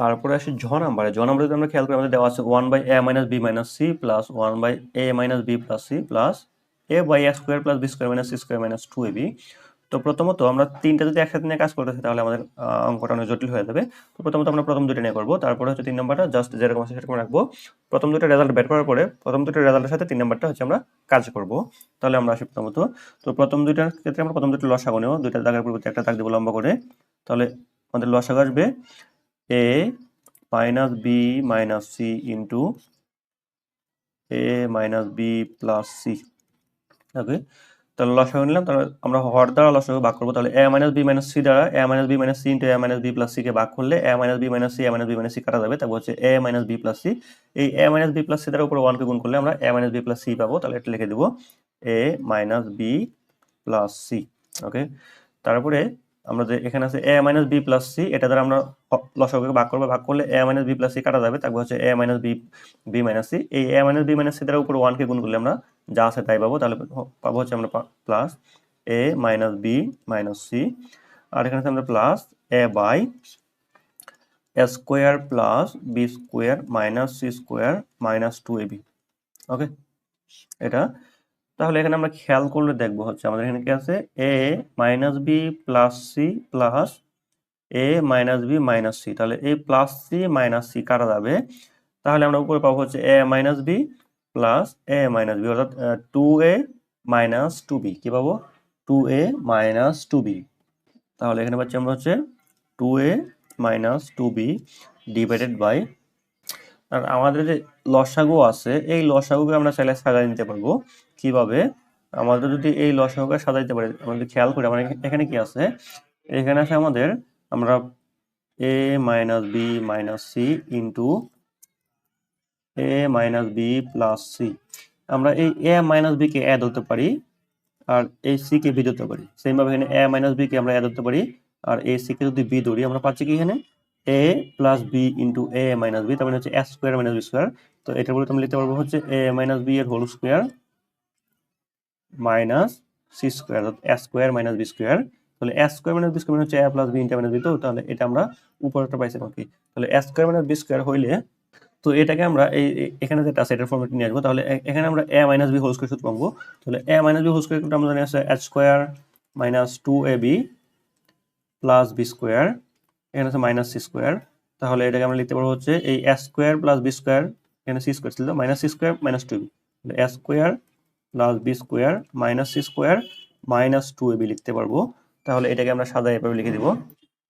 তারপরে আসি ঝ নাম্বারে ঝ নাম্বারে যদি আমরা খেয়াল করি, আমাদের দেওয়া আছে one by A minus B minus C plus one by A minus B plus C plus A by A square plus B square minus C square minus two A B তো প্রথমত আমরা তিনটা যদি একসাথে নিয়ে কাজ করতেছি তাহলে আমাদের অঙ্কটা অনেক জটিল হয়ে যাবে। তো প্রথমত আমরা প্রথম দুটো নিয়ে করব। তারপরে হচ্ছে তিন নম্বরটা জাস্ট যেরকম আছে সেরকম রাখব। প্রথম দুটো রেজাল্ট বের করার পরে প্রথম দুটো রেজাল্টের সাথে তিন নম্বরটা হচ্ছে আমরা কাজ করব। তাহলে আমরা আসি প্রথমত। তো প্রথম দুইটার ক্ষেত্রে আমরা প্রথম দুটো লসাগু নেব। দুইটা দাগের পরিবর্তে একটা দাগ দেবো লম্বা করে। তাহলে আমাদের লসাগু আসবে। A minus B minus C into A minus B plus C okay তাহলে লসাগু নিলাম তাহলে আমরা হর দ্বারা লসাগু ভাগ করব তাহলে A minus B minus C দ্বারা A minus B minus C into A minus B plus C কে ভাগ করলে A minus B minus C A minus B minus C কাটা যাবে তারপর হচ্ছে A minus B plus C এই A minus B plus C দ্বারা উপরে ওয়ানকে গুণ করলে আমরা A minus B plus C পাবো তাহলে এটা লিখে দিব A minus B plus C okay তারপরে আমরা যে এখানে আছে A minus B plus C এটা দ্বারা আমরা লসাগুকে ভাগ করব, ভাগ করলে A minus B plus C কাটা যাবে, তারপর হচ্ছে A minus B B minus C এই A minus B minus C দ্বারা উপরে ওয়ানকে গুণ করলে আমরা যা আছে তাই পাবো, তাহলে পাবো হচ্ছে আমরা plus A minus B minus C আর এখানে আমরা plus A by A square plus B square minus C square minus two A B okay এটা তাহলে এখানে আমরা খেয়াল করলে দেখব হচ্ছে আমাদের এখানে কি আছে? A minus B plus C plus A minus B minus C তাহলে এই প্লাস সি মাইনাস সি কাটা যাবে? তাহলে আমরা উপরে পাবো হচ্ছে A minus B plus A minus B অর্থাৎ two A minus two B কি পাবো? Two A minus two B তাহলে এখানে পাচ্ছি আমরা হচ্ছে two A minus two B divided by আর আমাদের যে লসাগু আছে, এই লসাগুকে আমরা চাইলে সাজাই নিতে পারব। কীভাবে আমাদের যদি এই লসাগুকে সাজাইতে পারি যদি খেয়াল করি আমার এখানে কি আছে? এখানে আছে আমাদের, আমরা A minus B minus C into A minus B plus C আমরা এই এ মাইনাস বি কে এ ধরতে পারি, আর এই সি কে বি ধরতে পারি। সেম ভাবে এখানে এ মাইনাস বি কে আমরা এ ধরতে পারি, আর এই সি কে যদি বি ধরি, আমরা পাচ্ছি কি এখানে? A plus B into A minus B তার মানে হচ্ছে A square minus B square তো এটার বলে তুমি লিখতে পারব হচ্ছে এ মাইনাস বি এর whole square minus C square অর্থাৎ A square minus B square তাহলে A square minus B square হচ্ছে A plus B into minus B তো তাহলে এটা আমরা উপরটা আর কি? তাহলে A square minus B square হইলে, তো এটাকে আমরা এই এখানে যেটা আছে এটার ফর্মেট নিয়ে আসব, তাহলে এখানে আমরা A minus B whole square সূত্র পাবো তাহলে A minus B whole square আমরা জানি আছে H square minus two A B plus B square এখানে আছে মাইনাস সি স্কোয়ার তাহলে এটাকে আমরা লিখতে পারব হচ্ছে এই A square plus B square এখানে সি স্কোয়ার ছিল minus C square minus two B A square plus B square minus C square minus two A B লিখতে পারব। তাহলে এটাকে আমরা সাদা এভাবে লিখে দিব।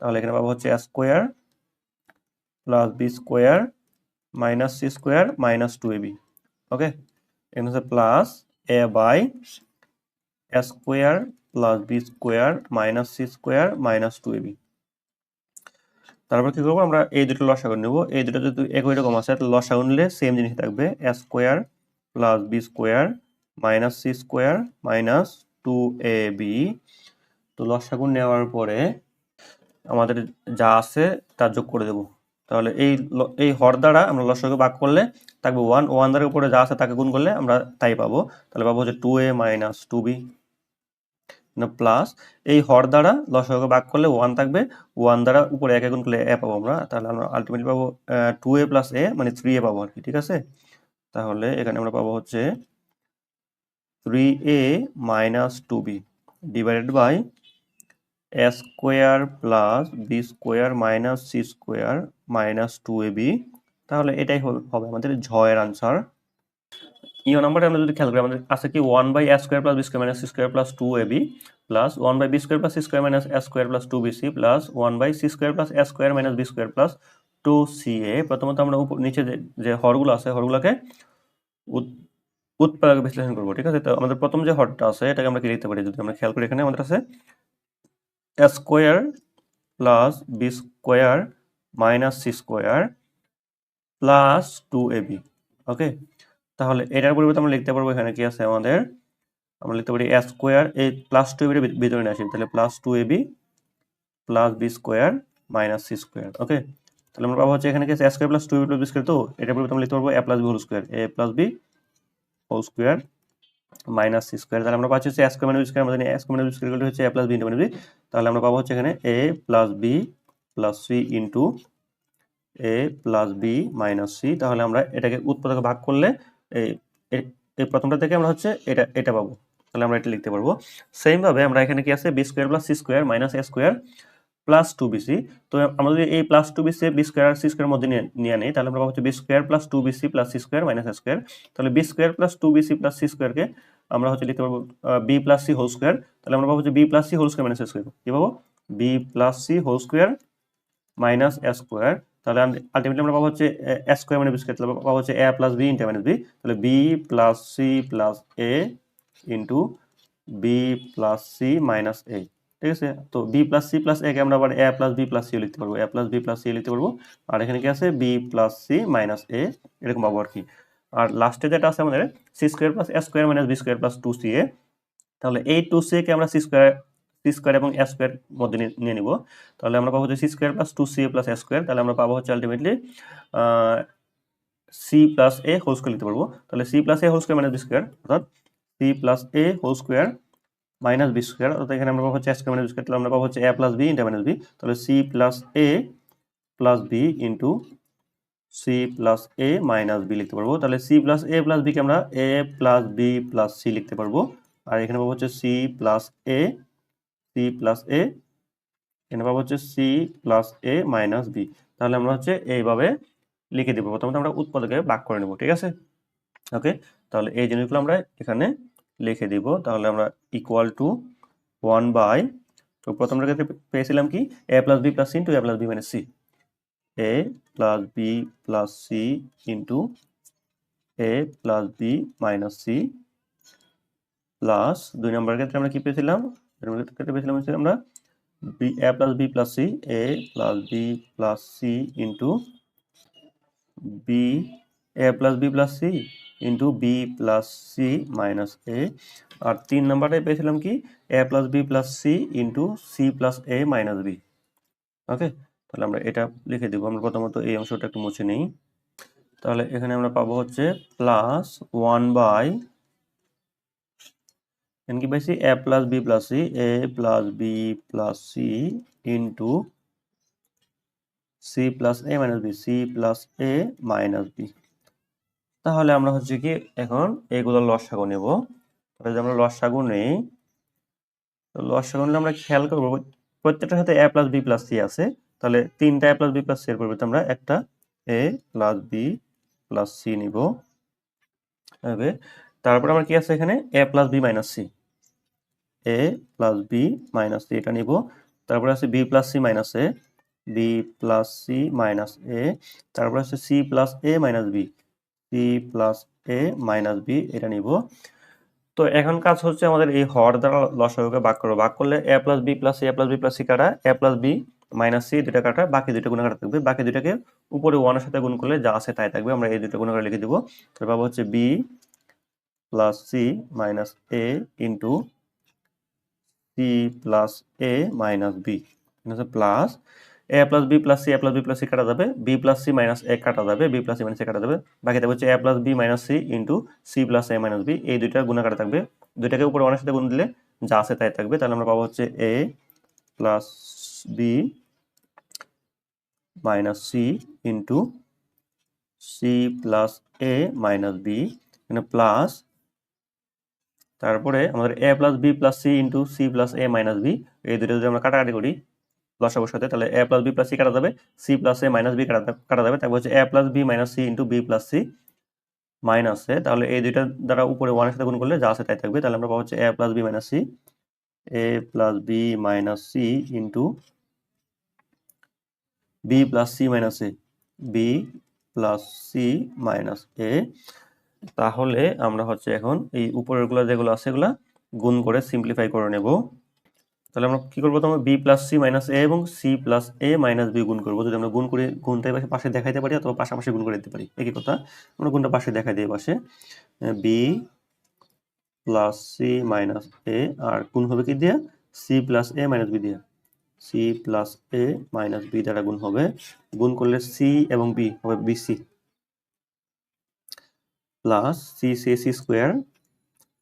তাহলে এখানে পাবো হচ্ছে square plus B square minus C square minus two A B okay এখানে হচ্ছে plus A by square plus B square minus C square minus two A B তারপর কি করব? আমরা এই দুটো লসাগু নেব। এই দুটো যদি একই রকম আছে, লসাগু নিলে সেম জিনিস থাকবে। Square plus B square minus C square minus two A B. তো লসাগু নেওয়ার পরে আমাদের যা আছে তা যোগ করে দেব। তাহলে এই এই হর দ্বারা আমরা লসাগু ভাগ করলে থাকবে ওয়ান ওয়ান দ্বারা উপরে যা আছে তাকে গুণ করলে আমরা তাই পাবো। তাহলে পাবো হচ্ছে two A minus two B plus এই হর দ্বারা লসাগুকে ভাগ করলে ওয়ান থাকবে ওয়ান দ্বারা উপরে একে গুণ করলে এ পাবো আমরা। তাহলে আমরা আলটিমেটলি পাবো টু এ প্লাস এ মানে থ্রি এ পাবো আর কি, ঠিক আছে? তাহলে এখানে আমরা পাবো হচ্ছে three A minus two B divided by A square plus B square minus C square minus two A B তাহলে এটাই হবে আমাদের ঝয়ের আনসার ইও নাম্বারটা আমরা যদি খেয়াল করি, আমাদের আছে কি one by A square plus B square minus C square plus two A B plus one by B square plus C square minus A square plus two B C plus one by C square plus A square minus B square plus two C A প্রথমত আমরা নিচে যে হরগুলো আছে, হরগুলোকে উৎপাদক বিশ্লেষণ করব, ঠিক আছে? তো আমাদের প্রথম যে হরটা আছে, এটাকে আমরা কি লিখতে পারি? যদি আমরা খেয়াল করি, এখানে আমাদের আছে square plus B square minus C square plus two A B okay তাহলে এটার পরিবর্তে আমরা লিখতে পারব, এখানে কি আছে আমাদের? আমরা লিখতে পারি এ স্কোয়ার এই প্লাস টু এবির ভিতরে নিয়ে আসি, তাহলে plus two AB plus B square minus C square okay তাহলে আমরা পাবো হচ্ছে এখানে কি আছে square plus two AB plus B square তো এটার পরিবর্তে আমরা লিখতে পারব A plus B whole square A plus B whole square minus C square তাহলে আমরা পাচ্ছি হচ্ছে মাইনাস বি স্কোয়ার আমরা জানি মাইনাস বি স্কোয়ার হচ্ছে A plus B into B তাহলে আমরা পাবো হচ্ছে এখানে A plus B plus C into A plus B minus C তাহলে আমরা এটাকে উৎপাদকে ভাগ করলে এই প্রথমটা থেকে আমরা হচ্ছে এটা এটা পাবো। তাহলে আমরা এটা লিখতে পারব। সেম ভাবে আমরা এখানে কি আছে B square plus C square minus A square plus two BC তো আমরা যদি এই plus two BC B square C square মধ্যে নিয়ে নিই, তাহলে আমরা হচ্ছে B square plus two BC plus C square minus square তাহলে B square plus two BC plus C স্কোয়ারকে আমরা হচ্ছে লিখতে পারব B plus C whole square তাহলে আমরা পাবো হচ্ছে B plus C whole square minus square কি পাবো? B plus C whole square minus square তাহলে আলটিমেটলি আমরা পাবো হচ্ছে, এ স্কোয়ার মানে বি স্কোয়ার তাহলে পাবো হচ্ছে A plus B into minus B তাহলে B plus C plus A into B plus C minus A ঠিক আছে? তো B plus C plus A কে আমরা আবার A plus B plus C লিখতে পারব। A plus B plus C লিখতে পারব। আর এখানে কি আছে? B plus C minus A এরকম পাবো আর কি। আর লাস্টে যেটা আছে আমাদের C square plus A square minus B square plus two C A তাহলে এই টু সি কে আমরা সি স্কোয়ার সি স্কোয়ার এবং এ স্কোয়ার মধ্যে নিয়ে নিব। তাহলে আমরা পাবো হচ্ছে C square plus two C A plus A square তাহলে আমরা পাবো হচ্ছে ultimately C plus A whole square লিখতে পারব। তাহলে C plus A whole square minus B square অর্থাৎ C plus A whole square minus B square অর্থাৎ এখানে আমরা পাবো হচ্ছে স্কোয়ার মাইনাস বি স্কোয়ার তাহলে আমরা পাবো হচ্ছে A plus B into minus B তাহলে C plus A plus B into C plus A minus B লিখতে পারব। তাহলে সি প্লাস এ প্লাস বিকে আমরা A plus B plus C লিখতে পারব। আর এখানে পাবো হচ্ছে C plus A C plus A এখানে পাবো হচ্ছে C plus A minus B তাহলে আমরা হচ্ছে এইভাবে লিখে দিব। প্রথমত আমরা উৎপাদকে ভাগ করে নেব, ঠিক আছে? ওকে তাহলে এই জিনিসগুলো আমরা এখানে লিখে দিব, তাহলে আমরা ইকুয়াল টু ওয়ান বাই তো প্রথমটার ক্ষেত্রে পেয়েছিলাম কি? A plus B plus C into A plus B minus C A plus B plus C into A plus B minus C plus দুই নম্বরের ক্ষেত্রে আমরা কি পেয়েছিলাম? দুই ক্ষেত্রে পেয়েছিলাম হচ্ছে আমরা B A plus B plus C A plus B plus C into B A plus B plus C into B plus C minus A আর তিন নাম্বারটায় পেয়েছিলাম কি? A plus B plus C into C plus A minus B okay তাহলে আমরা এটা লিখে দিব। আমরা প্রথমত এই অংশটা একটু মুছে নিই। তাহলে এখানে আমরা পাবো হচ্ছে প্লাস ওয়ান বাই এখানে কি পাইছি? A plus B plus C A plus B plus C into C plus A minus B C plus A minus B তাহলে আমরা হচ্ছে কি এখন এগুলো লসাগু নেব। তাহলে যদি আমরা লসাগু নেই, তো লসাগু নিলে আমরা খেয়াল করব প্রত্যেকটার সাথে A plus B plus C আছে। তাহলে তিনটা A plus B plus C এর পরিবর্তে আমরা একটা A plus B plus C নিব। হবে তারপর আমার কি আছে এখানে? A plus B minus C A plus B minus C এটা নিব। তারপরে আছে B plus C minus A B plus C minus A তারপর আছে C plus A minus B C plus A minus B এটা নিব। তো এখন কাজ হচ্ছে আমাদের এই হর দ্বারা লসাগুকে ভাগ করব। ভাগ করলে A plus B plus A plus B plus C কাটা A plus B minus C দুটা কাটা, বাকি দুটো গুণ থাকবে। বাকি দুটাকে উপরে ওয়ানের সাথে গুণ করলে যা আছে তাই থাকবে। আমরা এই দুটো গুণ লিখে দিব। তাহলে পাবো হচ্ছে B plus C minus A into C plus A minus B plus A plus B plus C A plus B plus C কাটা যাবে B plus C minus A কাটা যাবে B plus C minus A কাটা যাবে। বাকি থাকবে হচ্ছে A plus B minus C into C plus A minus B এই দুইটা গুণ কাটা থাকবে। দুইটাকে উপরে ওয়ানের সাথে গুণ দিলে যা আছে তাই থাকবে। তাহলে আমরা পাবো হচ্ছে A plus B minus C into C plus A minus B এখানে প্লাস তারপরে আমাদের A plus B plus C into C plus A minus B এই দুটো যদি আমরা কাটাকাটি করি লসাগুর সাথে তাহলে A plus B plus C কাটা যাবে। C plus A minus B কাটা কাটা যাবে। তারপর হচ্ছে A plus B minus C into B plus C minus A তাহলে এই দুইটা দ্বারা উপরে ওয়ানের সাথে গুণ করলে যা আছে তাই থাকবে। তাহলে আমরা পাবো হচ্ছে A plus B minus C A plus B minus C into B plus C minus A B plus C minus A তাহলে আমরা হচ্ছে এখন এই উপরেরগুলো যেগুলো আছে এগুলা গুণ করে সিম্পলিফাই করে নেব। তাহলে আমরা কি করব? তোমার B plus C minus A এবং C plus A minus B গুণ করব। যদি আমরা গুণ করে গুণটা পাশে পাশে দেখাইতে পারি অথবা পাশাপাশি গুণ করে দিতে পারি। একই কথা। আমরা গুণটা পাশে দেখাই দিই পাশে। B plus C minus A আর গুণ হবে কি দিয়ে? C plus A minus B দিয়ে। C plus A minus B দ্বারা গুণ হবে। গুণ করলে সি এবং বি হবে BC plus C C C square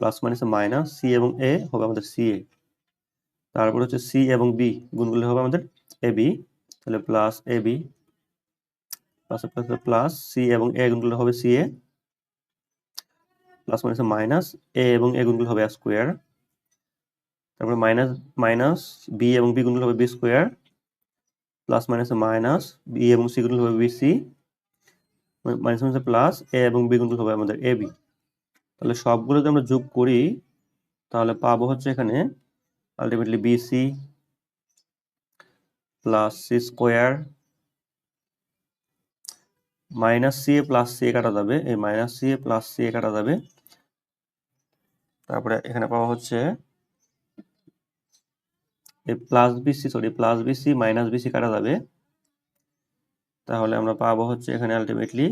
plus minus minus C এবং এ হবে আমাদের সি এ তারপর হচ্ছে সি এবং বি গুণ করলে হবে আমাদের এ বি তাহলে plus A B plus plus plus C এবং এ গুণগুলো হবে সি এ প্লাস মানে মাইনাস এ এবং এ গুণগুলো হবে স্কোয়ার তারপরে মাইনাস মাইনাস বি এবং বি গুণগুলো হবে B square plus minus minus B এবং সি গুণগুলো হবে B C minus minus plus A এবং বি গুণগুলো হবে আমাদের এ বি তাহলে সবগুলো যদি আমরা যোগ করি, তাহলে পাবো হচ্ছে এখানে B C plus C square minus C A plus C A কাটা যাবে। এই minus C A plus C A কাটা যাবে। তারপরে এখানে পাওয়া হচ্ছে এই plus BC sorry plus BC minus BC কাটা যাবে। তাহলে আমরা পাবো হচ্ছে এখানে আলটিমেটলি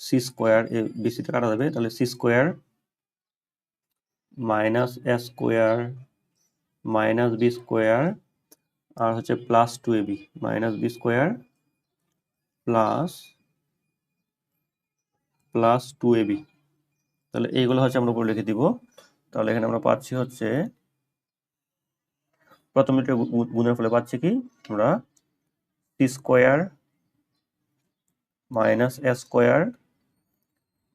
সি স্কোয়ার এ বিসিটা কাটা যাবে। তাহলে C square minus A square minus B square আর হচ্ছে plus two A B minus B square plus plus two A B তাহলে এইগুলো হচ্ছে আমরা উপরে লিখে দিব। তাহলে এখানে আমরা পাচ্ছি হচ্ছে, প্রথম দুটো গুণের ফলে পাচ্ছি কি? আমরা C square minus A square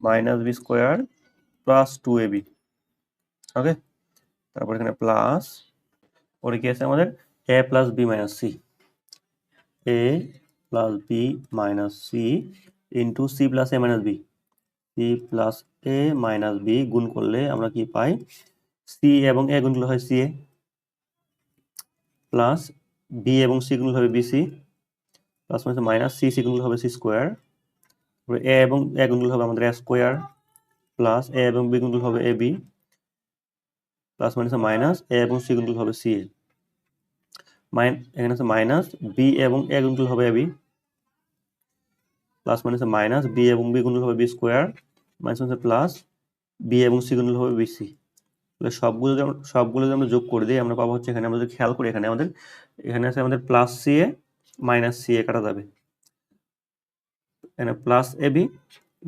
minus B square plus two A B okay তারপর এখানে প্লাস পরে কি আছে আমাদের? A plus B minus C A plus B minus C into C plus A minus B C plus A minus B গুণ করলে আমরা কি পাই? সি এবং এ গুণগুলো হয় সি এ প্লাস বি এবং সি গুণগুলো হবে BC plus minus minus C C গুণগুলো হবে সি স্কোয়ার এ এবং এ গুণগুলো হবে আমাদের এ স্কোয়ার প্লাস এ এবং বি গুণগুলো হবে A B plus minus minus, A এবং সি গুণগুলো হবে সি এ মাইন, এখানে আছে মাইনাস, বি এবং এ গুণগুলো হবে B. Plus minus minus, B এবং বি গুণগুলো হবে B square, minus minus plus, B এবং সি গুণগুলো হবে বি সি। তাহলে সবগুলো যদি আমরা সবগুলো যদি আমরা যোগ করে দিই, আমরা পাবো হচ্ছে এখানে আমাদের খেয়াল করি, এখানে আমাদের এখানে আছে আমাদের plus C A, minus C A কাটা যাবে। এখানে plus A B,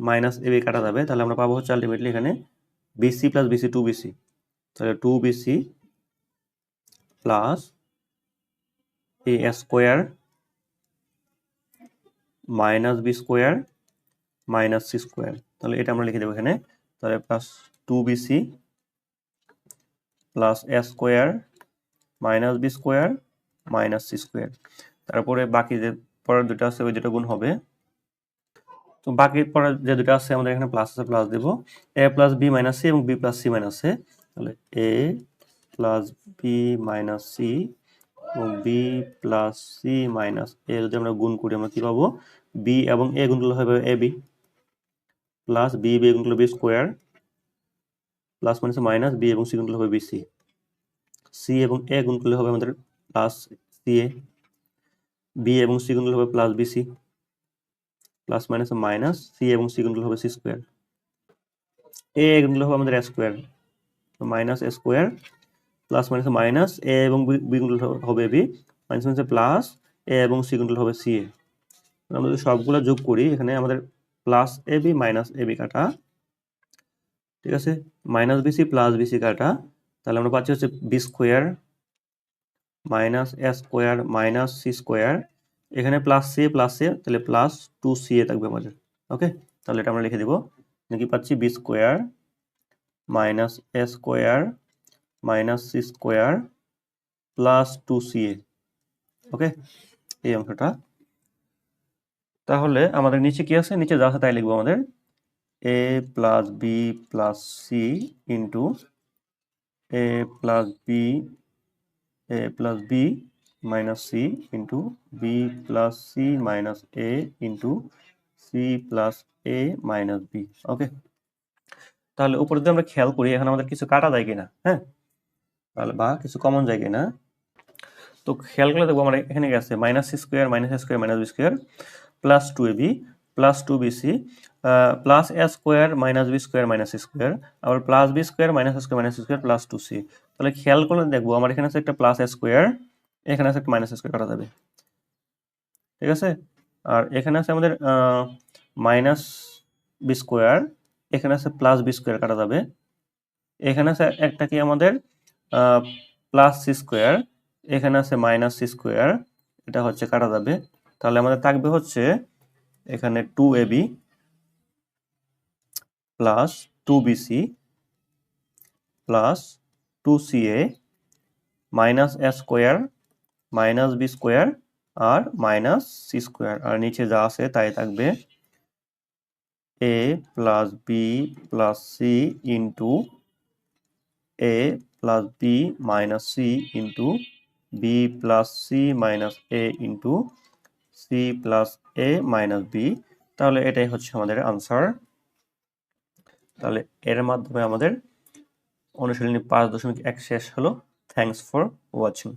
minus A B কাটা যাবে। তাহলে আমরা পাবো হচ্ছে আলটিমেটলি এখানে BC plus BC two BC তাহলে two BC plus A square minus B square minus C square তাহলে এটা আমরা লিখে দেবো এখানে। তাহলে plus two BC plus A square minus B square minus C square তারপরে বাকি যে পরের দুটো আছে, ওই দুটো গুণ হবে। তো বাকি পরের যে দুটো আছে, আমাদের এখানে প্লাস আছে plus Dev. A plus b minus c এবং b plus c minus c তাহলে a plus b minus c এবং b plus c minus a যদি আমরা গুণ করি, আমরা কি পাবো? বি এবং এ গুণগুলো হবে a b plus b b গুণগুলো b square plus minus minus b এবং সি গুণগুলো হবে বি সি এবং এ গুণ গুণগুলো হবে আমাদের প্লাস সি এ বি এবং সি গুণগুলো হবে plus b c plus minus minus c এবং সি গুণগুলো হবে সি স্কোয়ার এ গুণগুলো হবে আমাদের square minus a square plus minus minus a এবং বি গুণগুলো হবে b minus minus plus a এবং সি হবে সি এ আমরা যদি সবগুলো যোগ করি, এখানে আমাদের plus a b minus a b কাটা। ঠিক আছে? মাইনাস বিসি প্লাস বিসি কাটা। তাহলে আমরা পাচ্ছি হচ্ছে b square minus a square minus c square এখানে প্লাস সি প্লাস সি তাহলে প্লাস টু সি এ থাকবে আমাদের। ওকে তাহলে এটা আমরা লিখে দিব। নাকি পাচ্ছি b square minus a square minus c square plus two c a okay এই অংশটা। তাহলে আমাদের নিচে কি আছে? নিচে যা আছে তাই লিখব আমাদের। A plus b plus c into a plus b a plus b minus c into b plus c minus a into c plus a minus b okay তাহলে উপরে যদি আমরা খেয়াল করি এখানে আমাদের কিছু কাটা যায় কিনা হ্যাঁ? তাহলে বা কিছু কমন যায় কিনা। তো খেয়াল করলে দেখব আমরা এখানে গেছে minus square minus square minus square plus two a b plus two b c plus a square minus b square minus square আবার plus b square minus square minus square plus two c তাহলে খেয়াল করলে দেখব আমার এখানে আছে একটা plus square এখানে আছে একটা মাইনাস স্কোয়ার কাটা যাবে। ঠিক আছে? আর এখানে আছে আমাদের মাইনাস বি স্কোয়ার এখানে আছে প্লাস বি স্কোয়ার কাটা যাবে। এখানে আছে একটা কি আমাদের? প্লাস সি স্কোয়ার এখানে আছে মাইনাস সি স্কোয়ার এটা হচ্ছে কাটা যাবে। তাহলে আমাদের থাকবে হচ্ছে এখানে two a b plus two b c plus two c a minus a square minus b square R minus C square আর নিচে যা আছে তাই থাকবে a plus b plus c into a plus b minus c into b plus c minus a into c plus a minus b তাহলে এটাই হচ্ছে আমাদের আনসার তাহলে এর মাধ্যমে আমাদের অনুশীলনী পাঁচ দশমিক এক শেষ হলো। Thanks for watching